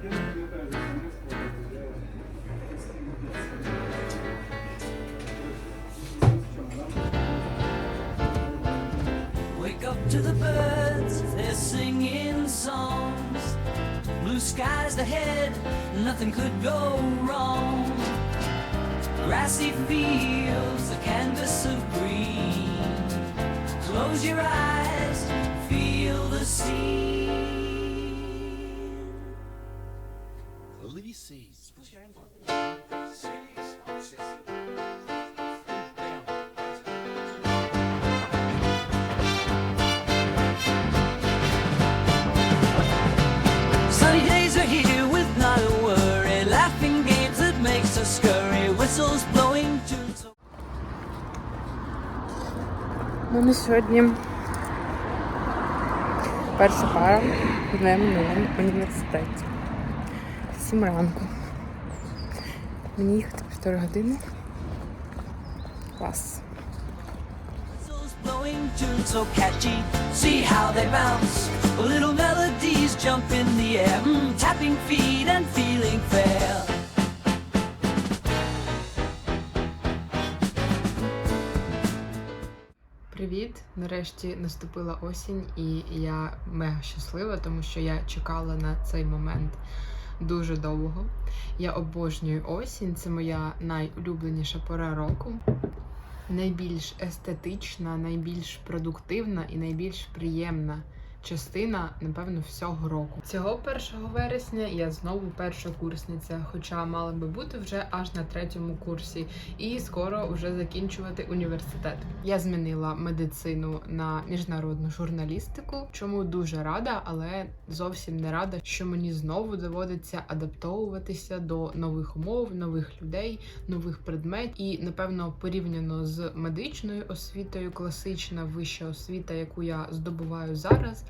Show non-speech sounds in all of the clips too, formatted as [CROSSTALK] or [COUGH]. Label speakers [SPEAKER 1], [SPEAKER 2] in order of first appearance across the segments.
[SPEAKER 1] Wake up to the birds, they're singing songs. Blue skies ahead, nothing could go wrong. Grassy fields, a canvas of green. Close your eyes, feel the scene.
[SPEAKER 2] Lily sees.
[SPEAKER 1] Sunny days are here with not a worry. Laughing games that makes us scurry. Whistles blowing tunes. so-
[SPEAKER 3] Ну, на сьогодні перша пара в моєму університеті. Сім ранку. Мені їхати півтори години. Клас.
[SPEAKER 1] So catchy. See how they bounce. Little melodies jump in the air. Mm, tapping feet and feeling fair.
[SPEAKER 3] Привіт! Нарешті наступила осінь, і я мега щаслива, тому що я чекала на цей момент дуже довго. Я обожнюю осінь, це моя найулюбленіша пора року. Найбільш естетична, найбільш продуктивна і найбільш приємна частина, напевно, всього року. Цього 1 вересня я знову перша курсниця, хоча мала би бути вже аж на третьому курсі, і скоро вже закінчувати університет. Я змінила медицину на міжнародну журналістику, чому дуже рада, але зовсім не рада, що мені знову доводиться адаптовуватися до нових умов, нових людей, нових предметів. І напевно, порівняно з медичною освітою, класична вища освіта, яку я здобуваю зараз,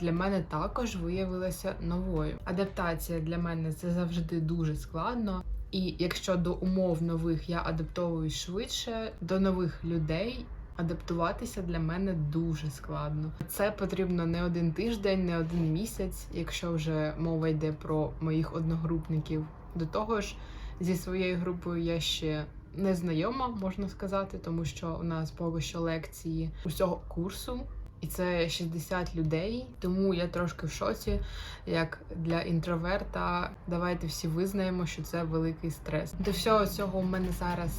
[SPEAKER 3] для мене також виявилася новою. Адаптація для мене це завжди дуже складно. І якщо до умов нових я адаптовуюсь швидше, до нових людей адаптуватися для мене дуже складно. Це потрібно не один тиждень, не один місяць, якщо вже мова йде про моїх одногрупників. До того ж, зі своєю групою я ще не знайома, можна сказати, тому що у нас поки що лекції усього курсу. І це 60 людей, тому я трошки в шоці. Як для інтроверта, давайте всі визнаємо, що це великий стрес. До всього цього у мене зараз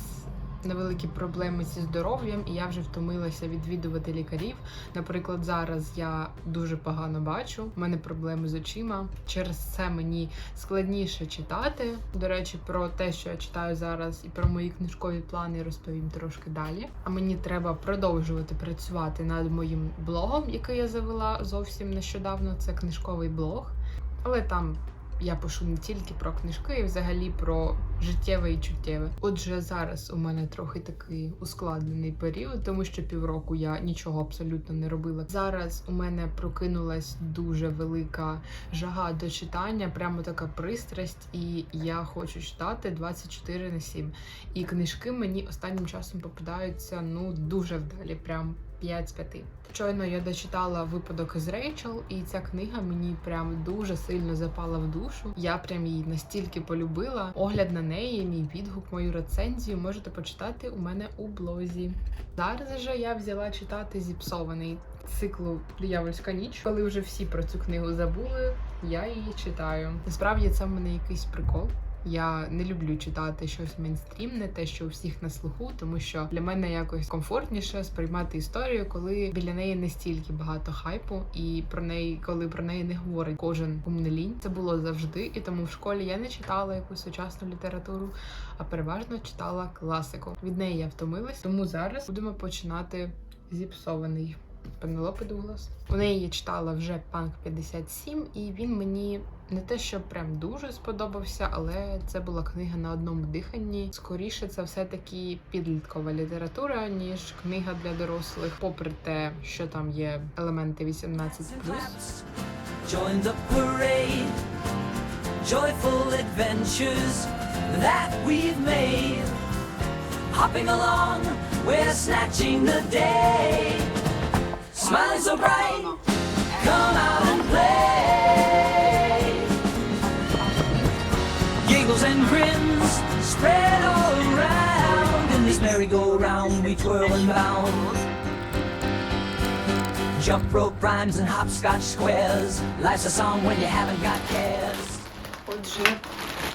[SPEAKER 3] невеликі проблеми зі здоров'ям, і я вже втомилася відвідувати лікарів. Наприклад, зараз я дуже погано бачу. У мене проблеми з очима. Через це мені складніше читати. До речі, про те, що я читаю зараз, і про мої книжкові плани розповім трошки далі. А мені треба продовжувати працювати над моїм блогом, який я завела зовсім нещодавно. Це книжковий блог, але там. Я пишу не тільки про книжки, і взагалі про життєве і чуттєве. Отже, зараз у мене трохи такий ускладнений період, тому що півроку я нічого абсолютно не робила. Зараз у мене прокинулась дуже велика жага до читання, прямо така пристрасть, і я хочу читати 24 на 7. І книжки мені останнім часом попадаються ну дуже вдалі, прям 5 з 5. Щойно я дочитала випадок із Рейчел, і ця книга мені прям дуже сильно запала в душу. Я прям її настільки полюбила. Огляд на неї, мій відгук, мою рецензію можете почитати у мене у блозі. Зараз же я взяла читати зіпсований циклу Диявольська ніч. Коли вже всі про цю книгу забули, я її читаю. Насправді це в мене якийсь прикол. Я не люблю читати щось мейнстрімне, те, що у всіх на слуху, тому що для мене якось комфортніше сприймати історію, коли біля неї не стільки багато хайпу, і про неї, коли про неї не говорить кожен умнелінь. Це було завжди, і тому в школі я не читала якусь сучасну літературу, а переважно читала класику. Від неї я втомилась, тому зараз будемо починати зіпсований. Пенелопи Дуглас. У неї я читала вже Панк 57, і він мені не те, що прям дуже сподобався, але це була книга на одному диханні. Скоріше це все-таки підліткова література, ніж книга для дорослих, попри те, що там є елементи 18+.
[SPEAKER 1] Join the parade. Joyful adventures that we've made. Hopping along, we're snatching the day. Smiling so bright, come out and play. spread all around. In this merry-go-round we twirl and bound. Jump rope rhymes and hopscotch squares. Life's a song when you haven't got cares.
[SPEAKER 3] Отже,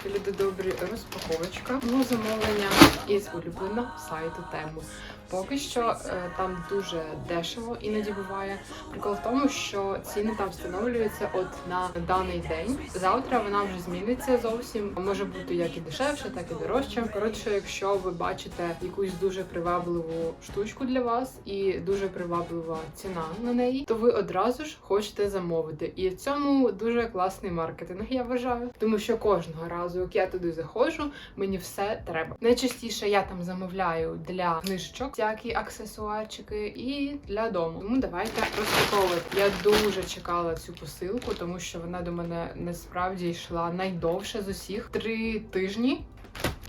[SPEAKER 3] люди добрі, розпаковочка мого замовлення із улюбленого сайту тему. Поки що е, там дуже дешево іноді буває. Прикол в тому, що ціни там встановлюються от на даний день. Завтра вона вже зміниться зовсім. Може бути як і дешевше, так і дорожче. Коротше, якщо ви бачите якусь дуже привабливу штучку для вас і дуже приваблива ціна на неї, то ви одразу ж хочете замовити. І в цьому дуже класний маркетинг, я вважаю. Тому що кожного разу, як я туди заходжу, мені все треба. Найчастіше я там замовляю для книжечок всякі аксесуарчики і для дому. Тому давайте розпаковувати. Я дуже чекала цю посилку, тому що вона до мене насправді йшла найдовше з усіх три тижні.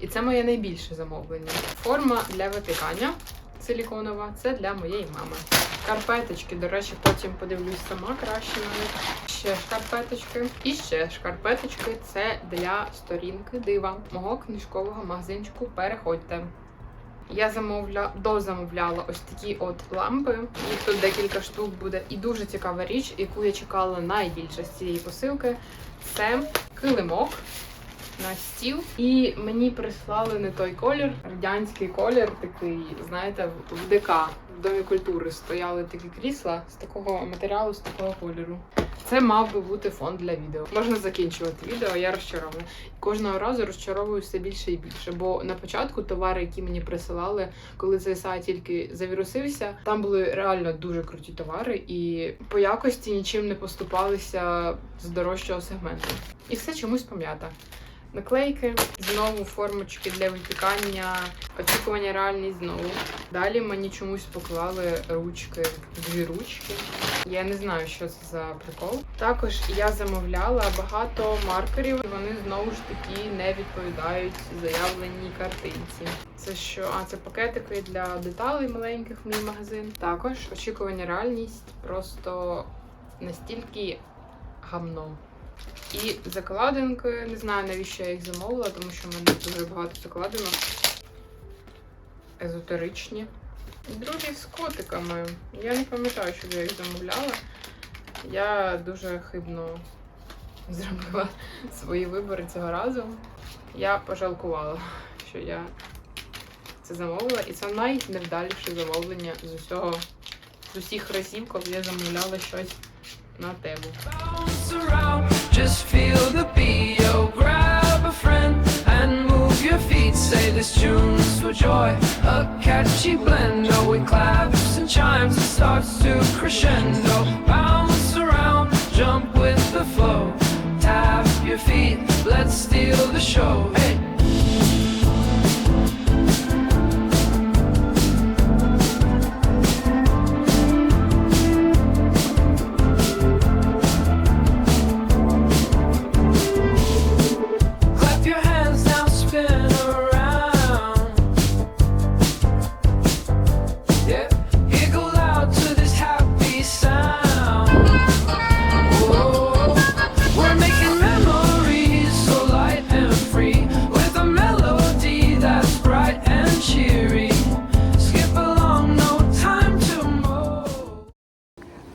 [SPEAKER 3] І це моє найбільше замовлення. Форма для випікання силіконова це для моєї мами. Шкарпеточки, до речі, потім подивлюсь сама краще навіть. Ще шкарпеточки. І ще шкарпеточки це для сторінки дива мого книжкового магазинчику. Переходьте. Я замовля дозамовляла ось такі от лампи. Їх тут декілька штук буде. І дуже цікава річ, яку я чекала найбільше з цієї посилки. Це килимок на стіл. І мені прислали не той колір, радянський колір, такий, знаєте, в- ДК, в Домі культури стояли такі крісла з такого матеріалу, з такого кольору. Це мав би бути фон для відео. Можна закінчувати відео, я розчарована. Кожного разу розчаровую все більше і більше. Бо на початку товари, які мені присилали, коли цей сайт тільки завірусився, там були реально дуже круті товари, і по якості нічим не поступалися з дорожчого сегменту. І все чомусь пом'ята. Наклейки, знову формочки для випікання, очікування реальність знову. Далі мені чомусь поклали ручки, дві ручки. Я не знаю, що це за прикол. Також я замовляла багато маркерів. і Вони знову ж таки не відповідають заявленій картинці. Це що? А це пакетики для деталей маленьких в мій магазин. Також очікування реальність просто настільки гамно. І закладинки, не знаю навіщо я їх замовила, тому що в мене дуже багато закладинок. Езотеричні. Другі з котиками. Я не пам'ятаю, що я їх замовляла. Я дуже хибно [LAUGHS] зробила свої вибори цього разу. Я пожалкувала, що я це замовила. І це найневдаліше замовлення з усього з усіх разів, коли я замовляла щось на тему.
[SPEAKER 1] Say this tune's for joy, a catchy blend. Oh, with claps and chimes, it starts to crescendo. Bounce around, jump with the flow. Tap your feet, let's steal the show. Hey.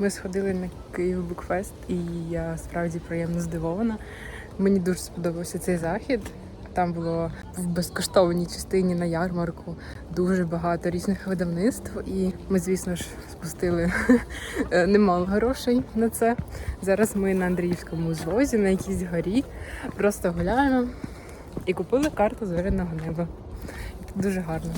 [SPEAKER 3] Ми сходили на Київ Букфест, і я справді приємно здивована. Мені дуже сподобався цей захід. Там було в безкоштовній частині на ярмарку дуже багато різних видавництв, і ми, звісно ж, спустили е, немало грошей на це. Зараз ми на Андріївському звозі, на якійсь горі, просто гуляємо і купили карту зоряного неба. Дуже гарно.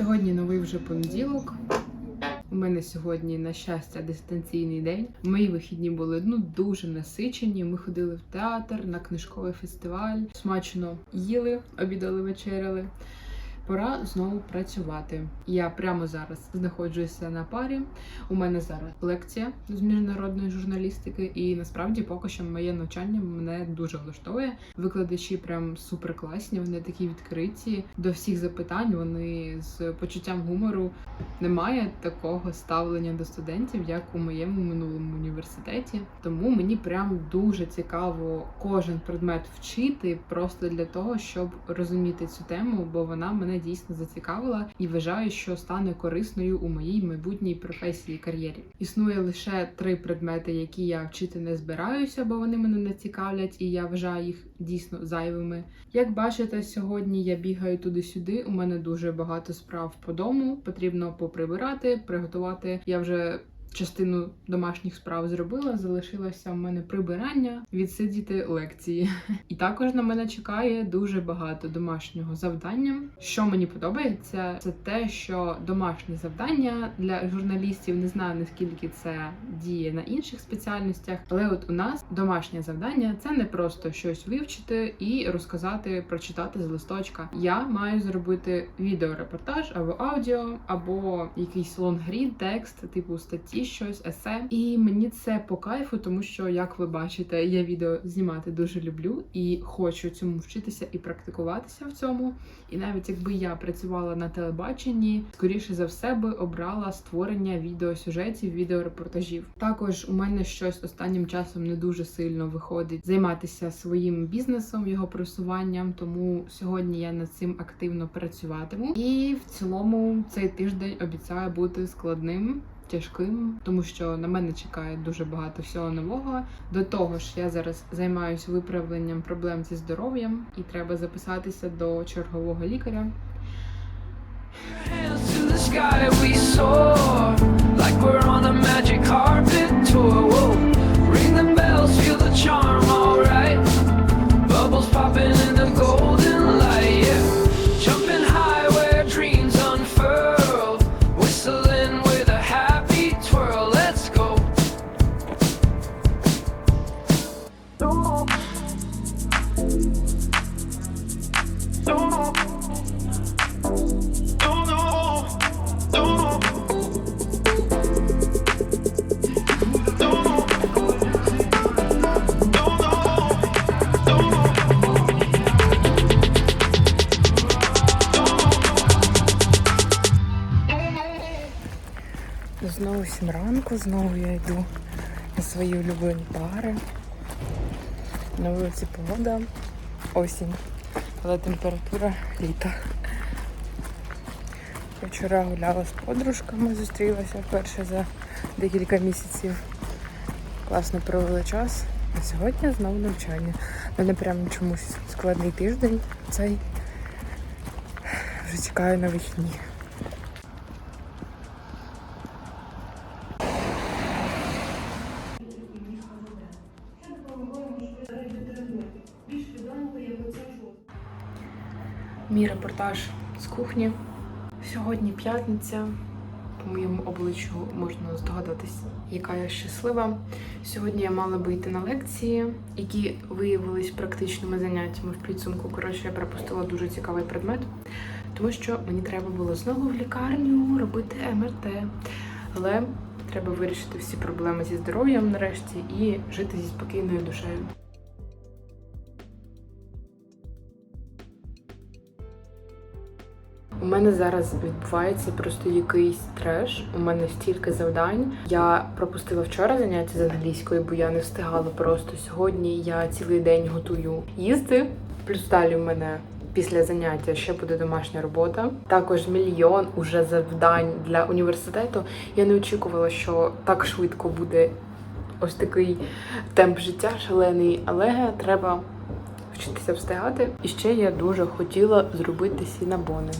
[SPEAKER 1] Сьогодні новий вже понеділок. У
[SPEAKER 3] мене сьогодні, на щастя, дистанційний день. Мої вихідні були ну дуже насичені. Ми ходили в театр на книжковий фестиваль, смачно їли, обідали, вечеряли. Пора знову працювати. Я прямо зараз знаходжуся на парі. У мене зараз лекція з міжнародної журналістики, і насправді поки що моє навчання мене дуже влаштовує. Викладачі прям супер класні. Вони такі відкриті до всіх запитань. Вони з почуттям гумору. Немає такого ставлення до студентів, як у моєму минулому університеті. Тому мені прям дуже цікаво кожен предмет вчити, просто для того, щоб розуміти цю тему, бо вона мене дійсно зацікавила і вважаю, що стане корисною у моїй майбутній професії кар'єрі. Існує лише три предмети, які я вчити не збираюся, бо вони мене не цікавлять, і я вважаю їх дійсно зайвими. Як бачите, сьогодні я бігаю туди-сюди. У мене дуже багато справ по дому. Потрібно поприбирати, приготувати. Я вже частину домашніх справ зробила. Залишилося в мене прибирання, відсидіти лекції. І також на мене чекає дуже багато домашнього завдання. Що мені подобається, це те, що домашні завдання для журналістів не знаю наскільки це діє на інших спеціальностях, але от у нас домашнє завдання це не просто щось вивчити і розказати, прочитати з листочка. Я маю зробити відеорепортаж або аудіо, або якийсь лонгрід, текст, типу статті, щось, есе. І мені це по кайфу, тому що, як ви бачите, я відео знімати дуже люблю і хочу цьому вчитися і практикуватися в цьому. І навіть якби я працювала на телебаченні, скоріше за все би обрала створення відеосюжетів, відеорепортажів. Також у мене щось останнім часом не дуже сильно виходить займатися своїм бізнесом, його просуванням. Тому сьогодні я над цим активно працюватиму. І в цілому цей тиждень обіцяє бути складним. Тяжким, тому що на мене чекає дуже багато всього нового. До того ж, я зараз займаюся виправленням проблем зі здоров'ям, і треба записатися до чергового лікаря.
[SPEAKER 1] Like we're on a magic carpet tour. Whoa, ring the bells, feel the charm,
[SPEAKER 3] 8 ранку знову я йду на свої улюблені пари. На вулиці погода, осінь, але температура літа. Вчора гуляла з подружками, зустрілася вперше за декілька місяців. Класно провели час. А сьогодні знову навчання. У мене прямо чомусь складний тиждень цей вже чекаю на вихідні. Мій репортаж з кухні. Сьогодні п'ятниця. По моєму обличчю можна здогадатись, яка я щаслива. Сьогодні я мала би йти на лекції, які виявились практичними заняттями в підсумку. Коротше, я пропустила дуже цікавий предмет, тому що мені треба було знову в лікарню робити МРТ. Але треба вирішити всі проблеми зі здоров'ям нарешті і жити зі спокійною душею. У мене зараз відбувається просто якийсь треш. У мене стільки завдань. Я пропустила вчора заняття з англійської, бо я не встигала просто сьогодні. Я цілий день готую їсти. Плюс далі в мене після заняття ще буде домашня робота. Також мільйон уже завдань для університету. Я не очікувала, що так швидко буде ось такий темп життя шалений, але треба вчитися встигати. І ще я дуже хотіла зробити сінабони.